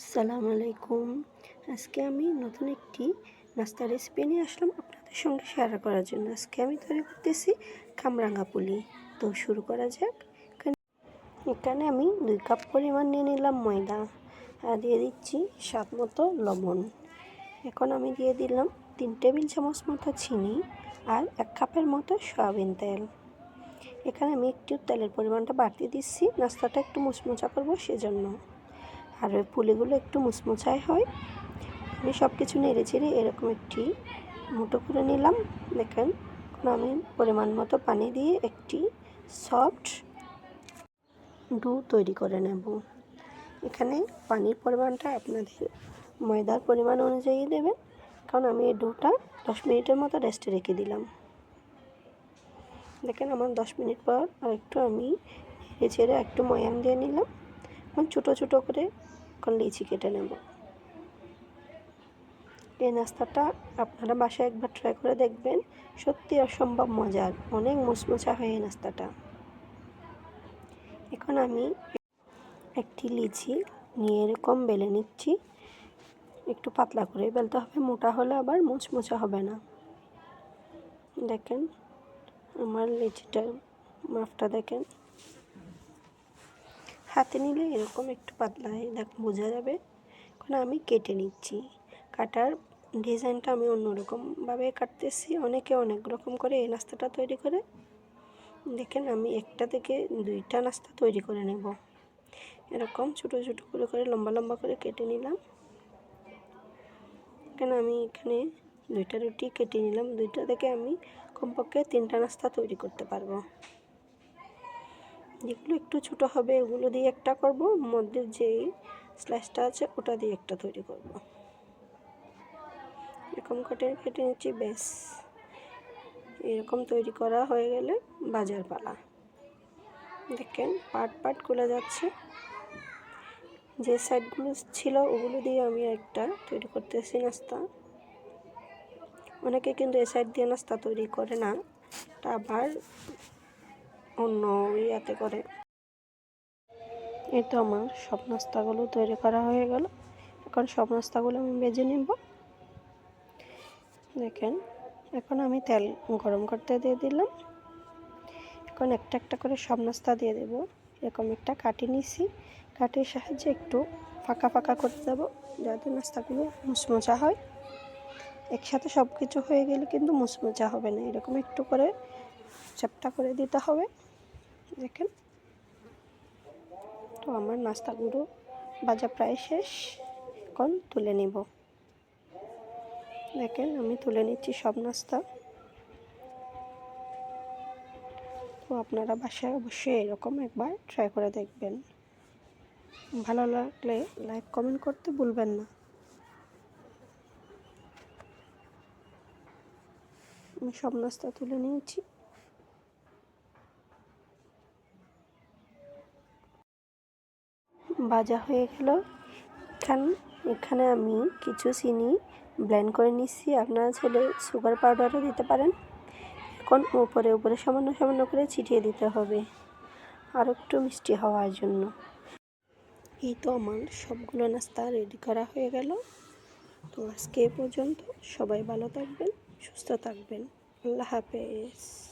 আসসালামু আলাইকুম। আজকে আমি নতুন একটি নাস্তা রেসিপি নিয়ে আসলাম আপনাদের সঙ্গে শেয়ার করার জন্য। আজকে আমি তৈরি করতেছি কামরাঙ্গা পুলি। তো শুরু করা যাক। এখানে আমি দুই কাপ পরিমাণ নিয়ে নিলাম ময়দা আর দিয়ে দিচ্ছি স্বাদ মতো লবণ। এখন আমি দিয়ে দিলাম তিন টেবিল চামচ মতো চিনি আর এক কাপের মতো সয়াবিন তেল। এখানে আমি একটু তেলের পরিমাণটা বাড়তি দিচ্ছি। নাস্তাটা একটু মুচমুচা করব সেজন্য। আর ওই পুলিগুলো একটু মুচমুচাই হয়। আমি সব কিছু নেড়ে চেড়ে এরকম একটি মুটো করে নিলাম। দেখেন, আমি পরিমাণ মতো পানি দিয়ে একটি সফট ডু তৈরি করে নেব। এখানে পানির পরিমাণটা আপনাদের ময়দার পরিমাণ অনুযায়ী দেবেন, কারণ আমি এই ডুটা দশ মিনিটের মতো রেস্টে রেখে দিলাম। দেখেন, আমার দশ মিনিট পর আর একটু আমি চেড়ে একটু ময়াম দিয়ে নিলাম। এখন ছোটো ছোটো করে এখন লিচি কেটে নেব। এই নাস্তাটা আপনারা বাসায় একবার ট্রাই করে দেখবেন। সত্যি অসম্ভব মজার, অনেক মুচমুচা হয় এই নাস্তাটা। এখন আমি একটি লিচি নিয়ে এরকম বেলে নিচ্ছি। একটু পাতলা করে বেলতে হবে, মোটা হলে আবার মুচমুচা হবে না। দেখেন, আমার লিচিটার মাপটা দেখেন। হাতে নিলে এরকম একটু পাতলা হয় দেখ বোঝা যাবে। এখন আমি কেটে নিচ্ছি। কাটার ডিজাইনটা আমি অন্যরকমভাবে কাটতেছি। অনেকে অনেক রকম করে এই নাস্তাটা তৈরি করে। দেখেন আমি একটা থেকে দুইটা নাস্তা তৈরি করে নেব। এরকম ছোটো ছোটো করে করে, লম্বা লম্বা করে কেটে নিলাম। এখানে আমি এখানে দুইটা রুটি কেটে নিলাম। দুইটা থেকে আমি কমপক্ষে তিনটা নাস্তা তৈরি করতে পারব। যেগুলো একটু ছোটো হবে, ওগুলো দিয়ে একটা করব। মধ্যে যেই স্লাইসটা আছে, ওটা দিয়ে একটা তৈরি করব। এরকম কেটে কেটে নিচ্ছি বেশ এরকম তৈরি করা হয়ে গেলে বাজার পালা। দেখেন, পাট পাট খুলে যাচ্ছে। যে সাইডগুলো ছিল, ওগুলো দিয়ে আমি একটা তৈরি করতেছি নাস্তা। অনেকে কিন্তু এ সাইড দিয়ে নাস্তা তৈরি করে না। তা আবার অন্য ইয়াতে করে। এই তো আমার সব নাস্তাগুলো তৈরি করা হয়ে গেল। এখন সব নাস্তাগুলো আমি বেজে নিব। দেখেন, এখন আমি তেল গরম করতে দিয়ে দিলাম। এখন একটা একটা করে সব নাস্তা দিয়ে দেবো। এরকম একটা কাটি নিছি। কাটির সাহায্যে একটু ফাঁকা ফাঁকা করে দেবো যাতে নাস্তাগুলো মুচমোচা হয়। একসাথে সব কিছু হয়ে গেলে কিন্তু মুচমোচা হবে না। এরকম একটু করে চ্যাপটা করে দিতে হবে। দেখেন। তো আমার নাস্তাগুলো বাজা প্রায় শেষ। এখন তুলে নিব। দেখেন, আমি তুলে নিচ্ছি সব নাস্তা। তো আপনারা বাসায় অবশ্যই এরকম একবার ট্রাই করে দেখবেন। ভালো লাগলে লাইক কমেন্ট করতে ভুলবেন না। আমি সব নাস্তা তুলে নিয়েছি। ভাজা হয়ে গেল। এখান এখানে আমি কিছু চিনি ব্লেন্ড করে নিচ্ছি। আপনারা ছেলে সুগার পাউডারও দিতে পারেন। এখন উপরে উপরে সামান্য সামান্য করে ছিটিয়ে দিতে হবে। আর একটু মিষ্টি হওয়ার জন্য। এই তো আমার সবগুলো নাস্তা রেডি করা হয়ে গেল। তো আজকে পর্যন্ত সবাই ভালো থাকবেন, সুস্থ থাকবেন। আল্লাহ হাফেজ।